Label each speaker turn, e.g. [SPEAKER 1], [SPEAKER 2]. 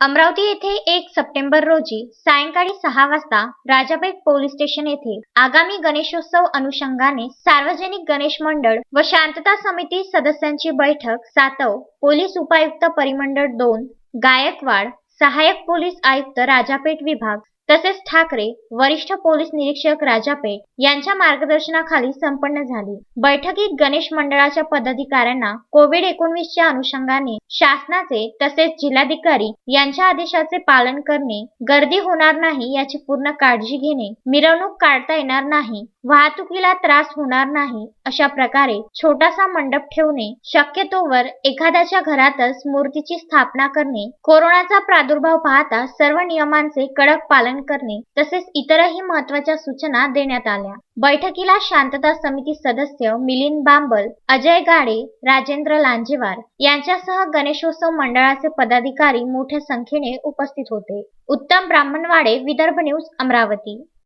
[SPEAKER 1] अमरावती येथे एक सप्टेंबर रोजी सायंकाळी सहा वाजता राजापेठ पोलीस स्टेशन येथे आगामी गणेशोत्सव अनुषंगाने सार्वजनिक गणेश मंडळ व शांतता समिती सदस्यांची बैठक सातव पोलीस उपायुक्त परिमंडळ दोन गायकवाड सहाय्यक पोलीस आयुक्त राजापेठ विभाग तसेच ठाकरे वरिष्ठ पोलीस निरीक्षक राजापेठ यांच्या मार्गदर्शनाखाली संपन्न झाली. बैठकीत गणेश मंडळाच्या पदाधिकाऱ्यांना कोविड एकोणवीसच्या अनुषंगाने शासनाचे तसेच जिल्हाधिकारी यांच्या आदेशाचे पालन करणे गर्दी होणार नाही याची पूर्ण काळजी घेणे मिरवणूक काढता येणार नाही वाहतुकीला त्रास होणार नाही अशा प्रकारे छोटासा मंडप ठेवणे शक्यतोवर एखाद्याच्या घरातच मूर्तीची स्थापना करणे कोरोनाचा प्रादुर्भाव पाहता सर्व नियमांचे कडक पालन करणे तसेच इतरही महत्त्वाच्या सूचना देण्यात आल्या. बैठकीला शांतता समिती सदस्य मिलिंद बांबल अजय गाडे राजेंद्र लांजेवार यांच्यासह गणेशोत्सव मंडळाचे पदाधिकारी मोठ्या संख्येने उपस्थित होते. उत्तम ब्राह्मणवाडे विदर्भ न्यूज अमरावती.